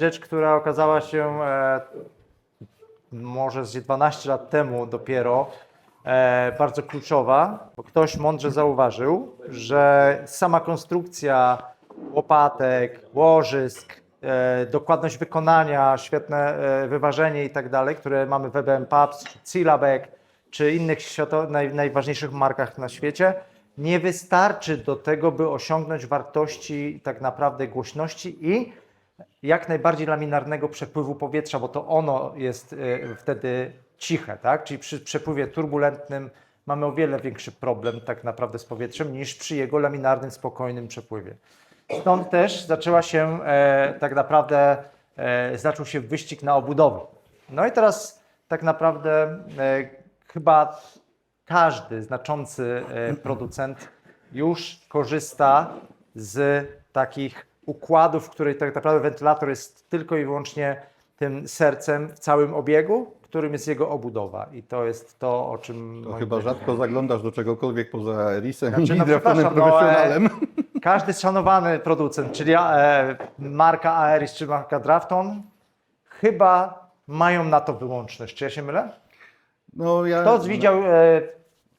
Rzecz, która okazała się e, może z 12 lat temu dopiero e, bardzo kluczowa, bo ktoś mądrze zauważył, że sama konstrukcja łopatek, łożysk, e, dokładność wykonania, świetne e, wyważenie i tak dalej, które mamy w EBM Pubs, Cilabek, czy innych świato- naj, najważniejszych markach na świecie, nie wystarczy do tego, by osiągnąć wartości tak naprawdę głośności i jak najbardziej laminarnego przepływu powietrza, bo to ono jest y, wtedy ciche, tak? Czyli przy przepływie turbulentnym mamy o wiele większy problem tak naprawdę z powietrzem niż przy jego laminarnym, spokojnym przepływie. Stąd też zaczęła się e, tak naprawdę, e, zaczął się wyścig na obudowy. No i teraz tak naprawdę e, chyba każdy znaczący e, producent już korzysta z takich układów, w których tak naprawdę wentylator jest tylko i wyłącznie tym sercem w całym obiegu, którym jest jego obudowa. I to jest to, o czym. To chyba zdaniem- rzadko zaglądasz do czegokolwiek poza risem Znaczy, i no draftonem przepraszam, no, profesjonalem. Każdy szanowany producent, czyli e, marka Aeris czy marka Drafton, chyba mają na to wyłączność. Czy ja się mylę? No, ja, Kto widział e,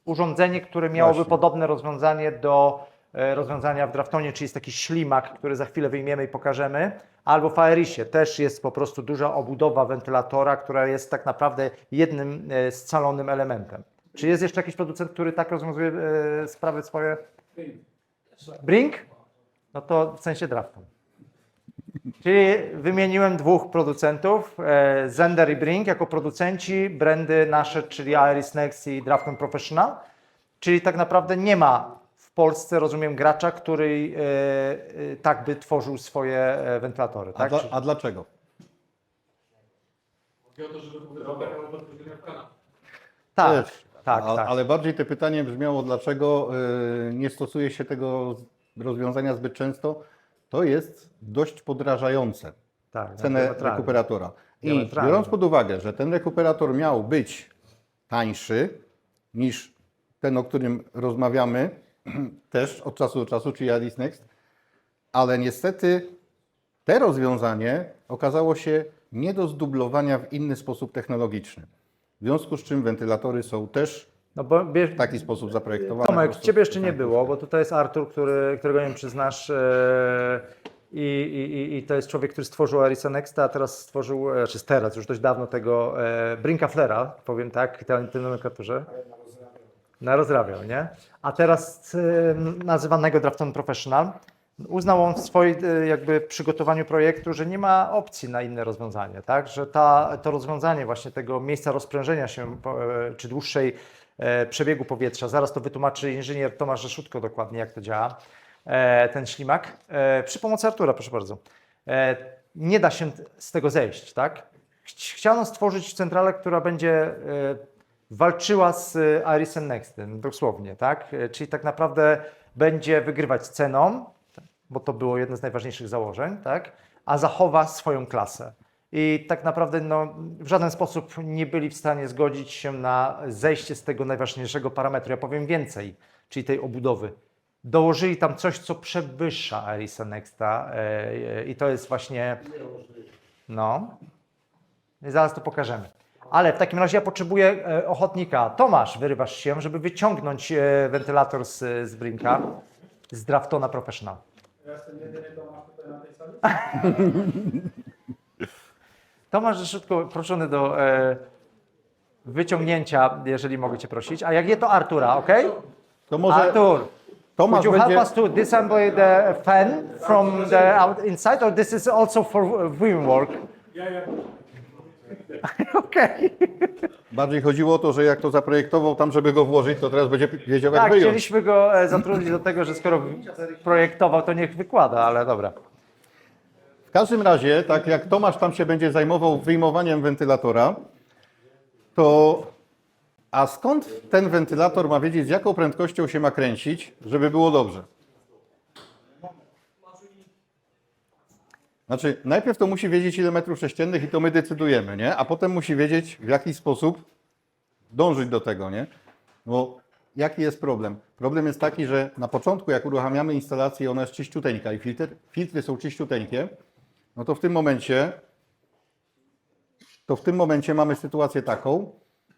urządzenie, które miałoby Właśnie. podobne rozwiązanie do e, rozwiązania w Draftonie, czyli jest taki ślimak, który za chwilę wyjmiemy i pokażemy, albo w Aerisie też jest po prostu duża obudowa wentylatora, która jest tak naprawdę jednym e, scalonym elementem. Czy jest jeszcze jakiś producent, który tak rozwiązuje e, sprawy swoje? Brink? No to w sensie Drafton. Czyli wymieniłem dwóch producentów, e, Zender i Brink jako producenci, brandy nasze, czyli Iris Next i Drafton Professional. Czyli tak naprawdę nie ma Polsce, rozumiem, gracza, który e, e, tak by tworzył swoje e, wentylatory. a, Tak? dla, a dlaczego? Chodzi o to, żeby bezpośrednio w tak, Też. tak, A, tak. Ale bardziej to pytanie brzmiało, dlaczego y, nie stosuje się tego rozwiązania zbyt często. To jest dość podrażające tak cenę diametralnie. rekuperatora. I biorąc pod uwagę, że ten rekuperator miał być tańszy niż ten, o którym rozmawiamy też od czasu do czasu, czyli Alice Next, ale niestety te rozwiązanie okazało się nie do zdublowania w inny sposób technologiczny. W związku z czym wentylatory są też No bo bierz, w taki sposób zaprojektowane. Tomek, ciebie jeszcze nie było, bo tutaj jest Artur, który, którego nie wiem, czy znasz. e, I, i, i- to jest człowiek, który stworzył Arisa Nexta, a teraz stworzył, e, czy teraz, już dość dawno tego e, Brinka Flera, powiem tak, w tym nomenklaturze. Na rozrabiał, nie? A teraz e, nazywanego Drafton Professional. Uznał on w swoim e, jakby przygotowaniu projektu, że nie ma opcji na inne rozwiązanie, tak? Że ta, to rozwiązanie właśnie tego miejsca rozprężenia się, e, czy dłuższej e, przebiegu powietrza, zaraz to wytłumaczy inżynier Tomasz Rzeszutko dokładnie, jak to działa, e, ten ślimak, przy pomocy Artura, proszę bardzo. Nie da się z tego zejść, tak? Chci- Chciano stworzyć centralę, która będzie walczyła z e, Irisem Nextem, dosłownie, tak? E, Czyli tak naprawdę będzie wygrywać ceną, bo to było jedno z najważniejszych założeń, tak? A zachowa swoją klasę. I tak naprawdę no, w żaden sposób nie byli w stanie zgodzić się na zejście z tego najważniejszego parametru. Ja powiem więcej, czyli tej obudowy. Dołożyli tam coś, co przewyższa Irisa Nexta e, i to jest właśnie... No. I zaraz to pokażemy. Ale w takim razie ja potrzebuję e, ochotnika. Tomasz, wyrywasz się, żeby wyciągnąć e, wentylator z, z Brinka, z Draftona Professional. Ja jestem jedyny Tomasz tutaj na tej sali. Tomasz Rzeszutko proszony do e, wyciągnięcia, jeżeli mogę Cię prosić. A jak nie, to Artura, ok? To może Artur, Tomasz could you będzie... help us to disassemble the fan from the out inside, or this is also for viewing work? Ja, ja. Okej. Bardziej chodziło o to, że jak to zaprojektował tam, żeby go włożyć, to teraz będzie wiedział jak Tak, wyjąć. chcieliśmy go e, zatrudnić do tego, że skoro projektował, to niech wykłada, ale dobra. W każdym razie, tak jak Tomasz tam się będzie zajmował wyjmowaniem wentylatora, to a skąd ten wentylator ma wiedzieć, z jaką prędkością się ma kręcić, żeby było dobrze? Znaczy, najpierw to musi wiedzieć, ile metrów sześciennych i to my decydujemy, nie? A potem musi wiedzieć, w jaki sposób dążyć do tego, nie? Bo jaki jest problem? Problem jest taki, że na początku, jak uruchamiamy instalację, ona jest czyściuteńka i filtr, filtry są czyściuteńkie, no to w tym momencie to w tym momencie mamy sytuację taką,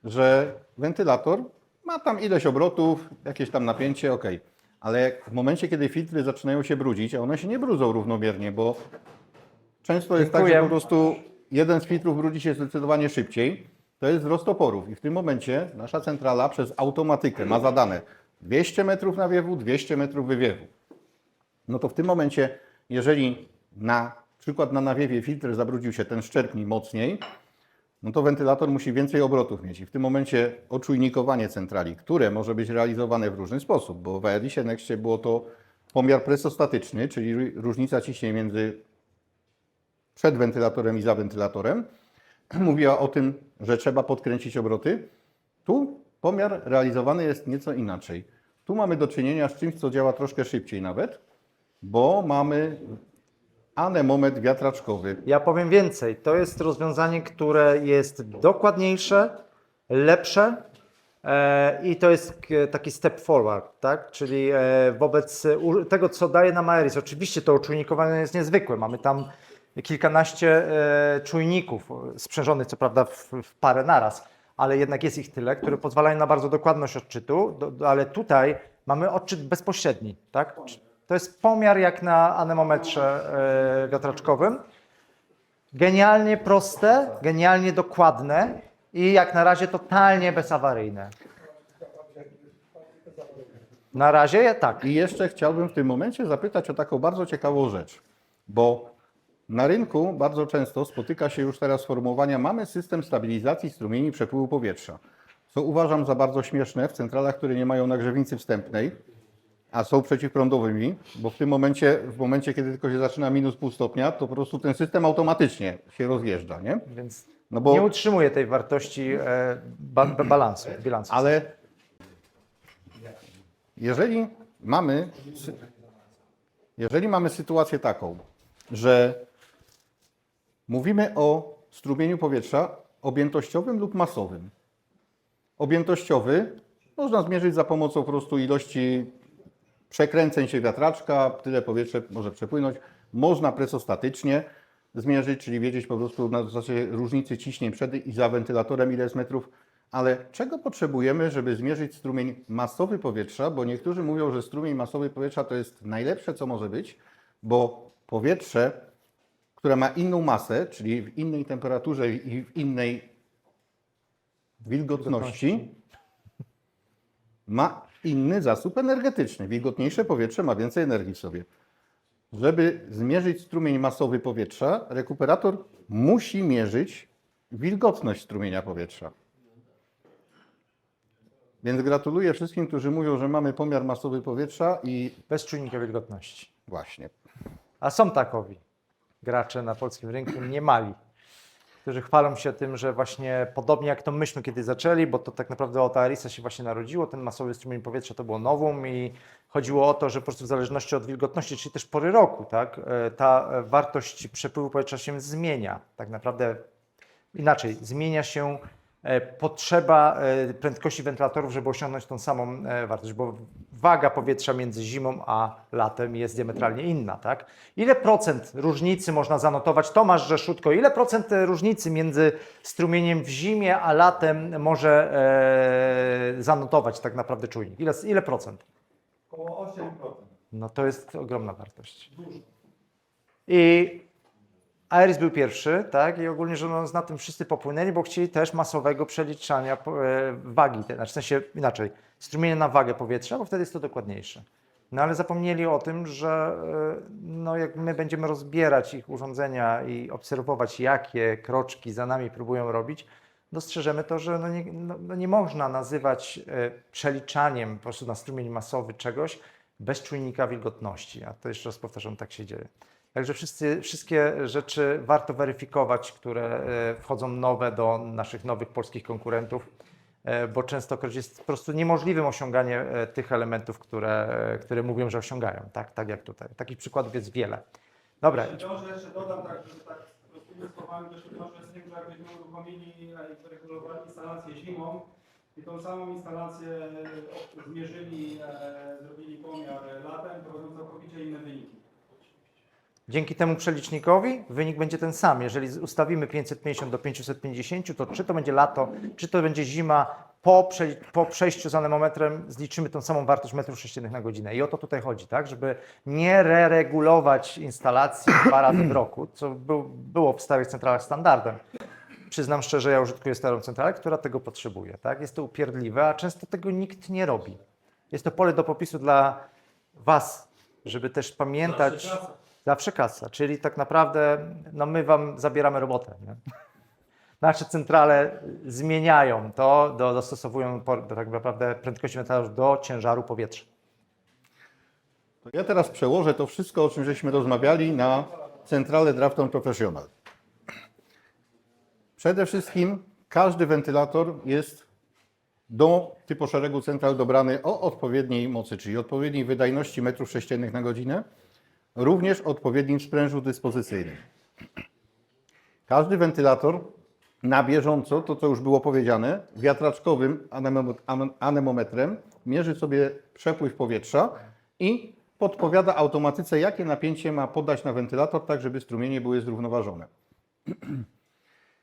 że wentylator ma tam ileś obrotów, jakieś tam napięcie, ok. Ale w momencie, kiedy filtry zaczynają się brudzić, a one się nie brudzą równomiernie, bo często jest tak, że Dziękuję. po prostu jeden z filtrów brudzi się zdecydowanie szybciej, to jest wzrost oporów. I w tym momencie nasza centrala przez automatykę ma zadane 200 metrów nawiewu, 200 metrów wywiewu. No to w tym momencie, jeżeli na przykład na nawiewie filtr zabrudził się ten szczerpnij mocniej, no to wentylator musi więcej obrotów mieć. I w tym momencie oczujnikowanie centrali, które może być realizowane w różny sposób, bo w Aerisie Nextie było to pomiar presostatyczny, czyli ró- różnica ciśnień między przed wentylatorem i za wentylatorem, mówiła o tym, że trzeba podkręcić obroty. Tu pomiar realizowany jest nieco inaczej. Tu mamy do czynienia z czymś, co działa troszkę szybciej nawet, bo mamy anemometr wiatraczkowy. Ja powiem więcej. To jest rozwiązanie, które jest dokładniejsze, lepsze e, i to jest taki step forward, tak? Czyli e, wobec tego, co daje nam Aeris. Oczywiście to czujnikowanie jest niezwykłe. Mamy tam kilkanaście e, czujników, e, sprzężonych co prawda w, parę naraz, ale jednak jest ich tyle, które pozwalają na bardzo dokładność odczytu, ale tutaj mamy odczyt bezpośredni, tak? To jest pomiar jak na anemometrze e, wiatraczkowym. Genialnie proste, genialnie dokładne i jak na razie totalnie bezawaryjne. Na razie tak. I jeszcze chciałbym w tym momencie zapytać o taką bardzo ciekawą rzecz, bo na rynku bardzo często spotyka się już teraz sformułowania, mamy system stabilizacji strumieni przepływu powietrza, co uważam za bardzo śmieszne w centralach, które nie mają nagrzewnicy wstępnej, a są przeciwprądowymi, bo w tym momencie, w momencie, kiedy tylko się zaczyna minus pół stopnia, to po prostu ten system automatycznie się rozjeżdża, nie? Więc No bo- nie utrzymuje tej wartości e, ba, ba, balansu, bilansu. Ale jeżeli mamy, jeżeli mamy sytuację taką, że mówimy o strumieniu powietrza objętościowym lub masowym. Objętościowy można zmierzyć za pomocą po prostu ilości przekręceń się wiatraczka, tyle powietrze może przepłynąć. Można presostatycznie zmierzyć, czyli wiedzieć po prostu na zasadzie różnicy ciśnień przed i za wentylatorem ile jest metrów. Ale czego potrzebujemy, żeby zmierzyć strumień masowy powietrza? Bo niektórzy mówią, że strumień masowy powietrza to jest najlepsze, co może być, bo powietrze, które ma inną masę, czyli w innej temperaturze i w innej wilgotności, ma inny zasób energetyczny. Wilgotniejsze powietrze ma więcej energii w sobie. Żeby zmierzyć strumień masowy powietrza, rekuperator musi mierzyć wilgotność strumienia powietrza. Więc gratuluję wszystkim, którzy mówią, że mamy pomiar masowy powietrza i Bez czujnika wilgotności. właśnie. A są takowi gracze na polskim rynku, nie mali, którzy chwalą się tym, że właśnie podobnie jak to myśmy kiedy zaczęli, bo to tak naprawdę od Arisa się właśnie narodziło, ten masowy strumień powietrza to było nowum i chodziło o to, że po prostu w zależności od wilgotności, czyli też pory roku, tak, e, ta e, wartość przepływu powietrza się zmienia. Tak naprawdę inaczej, zmienia się e, potrzeba prędkości wentylatorów, żeby osiągnąć tą samą wartość, bo waga powietrza między zimą a latem jest diametralnie inna, tak? Ile procent różnicy można zanotować? Tomasz Rzeszutko, ile procent różnicy między strumieniem w zimie a latem może e, zanotować tak naprawdę czujnik? Ile, ile procent? Około 8%. No to jest ogromna wartość. I Aeris był pierwszy, tak? I ogólnie rzecz biorąc na tym wszyscy popłynęli, bo chcieli też masowego przeliczania e, wagi, znaczy w sensie inaczej, strumienia na wagę powietrza, bo wtedy jest to dokładniejsze. No ale zapomnieli o tym, że e, no, jak my będziemy rozbierać ich urządzenia i obserwować, jakie kroczki za nami próbują robić, dostrzeżemy to, że no nie, no, no nie można nazywać e, przeliczaniem po prostu na strumień masowy czegoś bez czujnika wilgotności. A to jeszcze raz powtarzam, tak się dzieje. Także wszyscy, wszystkie rzeczy warto weryfikować, które e, wchodzą nowe do naszych nowych polskich konkurentów, e, bo częstokroć jest po prostu niemożliwym osiąganie e, tych elementów, które, które mówią, że osiągają. Tak, tak jak tutaj. Takich przykładów jest wiele. Dobra, Jeszcze wiąże, jeszcze dodam tak, że tak prostymi słowami, się wiąże z tym, że jakbyśmy uruchomili i wyregulowali instalację zimą i tą samą instalację zmierzyli, zrobili pomiar latem, to będą całkowicie inne wyniki. Dzięki temu przelicznikowi wynik będzie ten sam. Jeżeli ustawimy 550 do 550, to czy to będzie lato, czy to będzie zima, po, prze, po przejściu z anemometrem zliczymy tą samą wartość metrów sześciennych na godzinę. I o to tutaj chodzi, tak? Żeby nie reregulować instalacji dwa razy w roku, co był, było w starych centralach standardem. Przyznam szczerze, ja użytkuję starą centralę, która tego potrzebuje. Tak? Jest to upierdliwe, a często tego nikt nie robi. Jest to pole do popisu dla Was, żeby też pamiętać. Zawsze kasa. Czyli tak naprawdę no my Wam zabieramy robotę. Nie? Nasze centrale zmieniają to, do, dostosowują tak naprawdę prędkości wentylatoru do ciężaru powietrza. To ja teraz przełożę to wszystko, o czym żeśmy rozmawiali, na centralę Drafton Professional. Przede wszystkim każdy wentylator jest do typu szeregu central dobrany o odpowiedniej mocy, czyli odpowiedniej wydajności metrów sześciennych na godzinę, również odpowiednim sprężu dyspozycyjnym. Każdy wentylator na bieżąco, to co już było powiedziane, wiatraczkowym anemometrem mierzy sobie przepływ powietrza i podpowiada automatyce, jakie napięcie ma podać na wentylator, tak żeby strumienie były zrównoważone.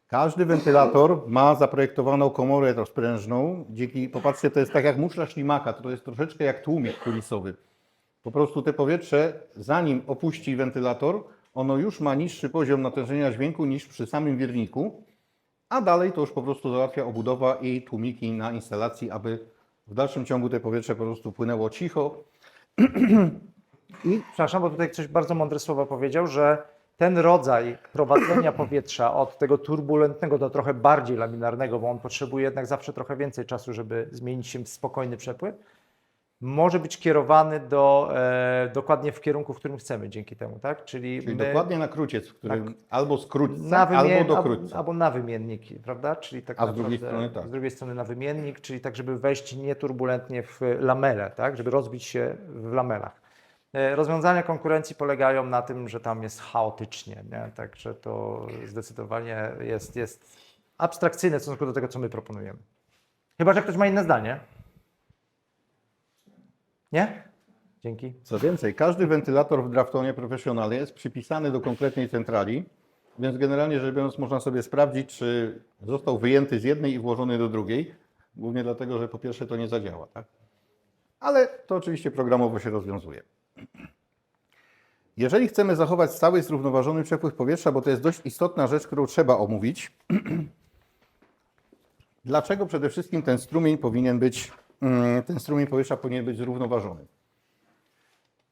Każdy wentylator ma zaprojektowaną komorę rozprężną. Dzięki, popatrzcie, to jest tak jak muszla ślimaka, to jest troszeczkę jak tłumik kulisowy. Po prostu te powietrze, zanim opuści wentylator, ono już ma niższy poziom natężenia dźwięku niż przy samym wirniku, a dalej to już po prostu załatwia obudowa i tłumiki na instalacji, aby w dalszym ciągu te powietrze po prostu płynęło cicho. I przepraszam, bo tutaj ktoś bardzo mądre słowa powiedział, że ten rodzaj prowadzenia powietrza od tego turbulentnego do trochę bardziej laminarnego, bo on potrzebuje jednak zawsze trochę więcej czasu, żeby zmienić się w spokojny przepływ, może być kierowany do, e, dokładnie w kierunku, w którym chcemy dzięki temu, tak? Czyli, Czyli my dokładnie na kruciec, w którym albo wymien- albo do krótca. albo na wymiennik, prawda? Czyli tak A z drugiej strony tak. Z drugiej strony na wymiennik, czyli tak, żeby wejść nieturbulentnie w lamele, tak? Żeby rozbić się w lamelach. E, Rozwiązania konkurencji polegają na tym, że tam jest chaotycznie, nie? Także to zdecydowanie jest, jest abstrakcyjne w stosunku do tego, co my proponujemy. Chyba, że ktoś ma inne zdanie. Nie? Dzięki. Co więcej, każdy wentylator w Draftonie Professionale jest przypisany do konkretnej centrali, więc generalnie rzecz biorąc można sobie sprawdzić, czy został wyjęty z jednej i włożony do drugiej, głównie dlatego, że po pierwsze to nie zadziała, tak? Ale to oczywiście programowo się rozwiązuje. Jeżeli chcemy zachować stały, zrównoważony przepływ powietrza, bo to jest dość istotna rzecz, którą trzeba omówić, dlaczego przede wszystkim ten strumień powinien być, ten strumień powietrza powinien być zrównoważony?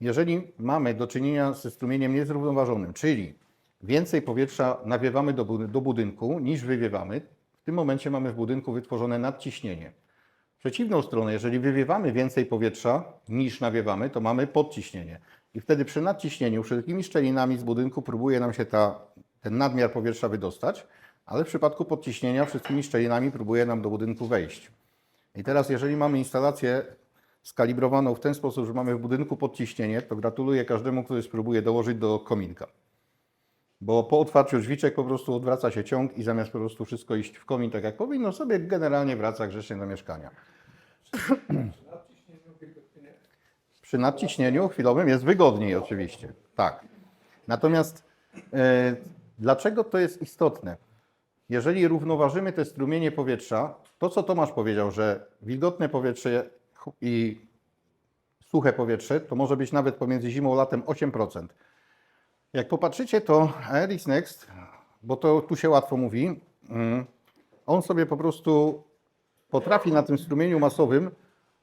Jeżeli mamy do czynienia ze strumieniem niezrównoważonym, czyli więcej powietrza nawiewamy do budynku niż wywiewamy, w tym momencie mamy w budynku wytworzone nadciśnienie. W przeciwną stronę, jeżeli wywiewamy więcej powietrza niż nawiewamy, to mamy podciśnienie. I wtedy przy nadciśnieniu wszelkimi szczelinami z budynku próbuje nam się ta, ten nadmiar powietrza wydostać, ale w przypadku podciśnienia wszystkimi szczelinami próbuje nam do budynku wejść. I teraz, jeżeli mamy instalację skalibrowaną w ten sposób, że mamy w budynku podciśnienie, to gratuluję każdemu, który spróbuje dołożyć do kominka. Bo po otwarciu drzwiczek po prostu odwraca się ciąg i zamiast po prostu wszystko iść w komin tak jak powinno, sobie generalnie wraca grzecznie do mieszkania. Przy nadciśnieniu chwilowym jest wygodniej oczywiście. Tak. Chociaż e, dlaczego to jest istotne? Jeżeli równoważymy te strumienie powietrza, to co Tomasz powiedział, że wilgotne powietrze i suche powietrze, to może być nawet pomiędzy zimą a latem 8%. Jak popatrzycie, to Aeris Next, bo to tu się łatwo mówi, mm, on sobie po prostu potrafi na tym strumieniu masowym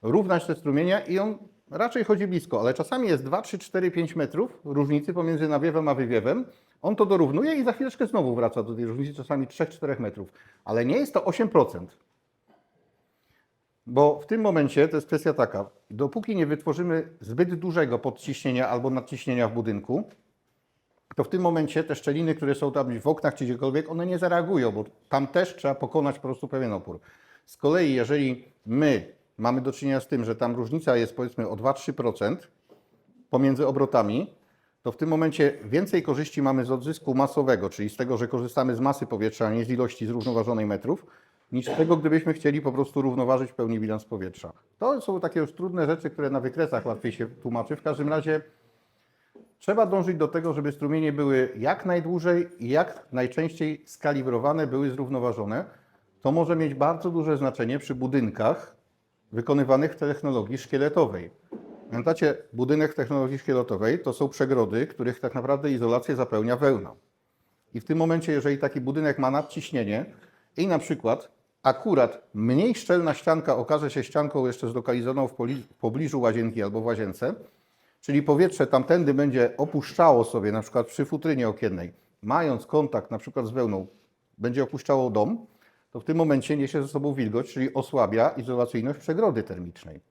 równać te strumienia i on raczej chodzi blisko, ale czasami jest 2, 3, 4, 5 metrów różnicy pomiędzy nawiewem a wywiewem. On to dorównuje i za chwileczkę znowu wraca do tej różnicy, czasami 3-4 metrów. Ale nie jest to 8%. Bo w tym momencie to jest kwestia taka, dopóki nie wytworzymy zbyt dużego podciśnienia albo nadciśnienia w budynku, to w tym momencie te szczeliny, które są tam w oknach czy gdziekolwiek, one nie zareagują, bo tam też trzeba pokonać po prostu pewien opór. Z kolei, jeżeli my mamy do czynienia z tym, że tam różnica jest powiedzmy o 2-3% pomiędzy obrotami, to w tym momencie więcej korzyści mamy z odzysku masowego, czyli z tego, że korzystamy z masy powietrza, a nie z ilości zrównoważonej metrów, niż z tego, gdybyśmy chcieli po prostu równoważyć w pełni bilans powietrza. To są takie już trudne rzeczy, które na wykresach łatwiej się tłumaczy. W każdym razie Trzeba dążyć do tego, żeby strumienie były jak najdłużej i jak najczęściej skalibrowane, były zrównoważone. To może mieć bardzo duże znaczenie przy budynkach wykonywanych w technologii szkieletowej. Pamiętacie, budynek technologii szkieletowej to są przegrody, których tak naprawdę izolację zapełnia wełna. I w tym momencie, jeżeli taki budynek ma nadciśnienie i na przykład akurat mniej szczelna ścianka okaże się ścianką jeszcze zlokalizowaną w pobliżu łazienki albo w łazience, czyli powietrze tamtędy będzie opuszczało sobie, na przykład przy futrynie okiennej, mając kontakt na przykład z wełną, będzie opuszczało dom, to w tym momencie niesie ze sobą wilgoć, czyli osłabia izolacyjność przegrody termicznej.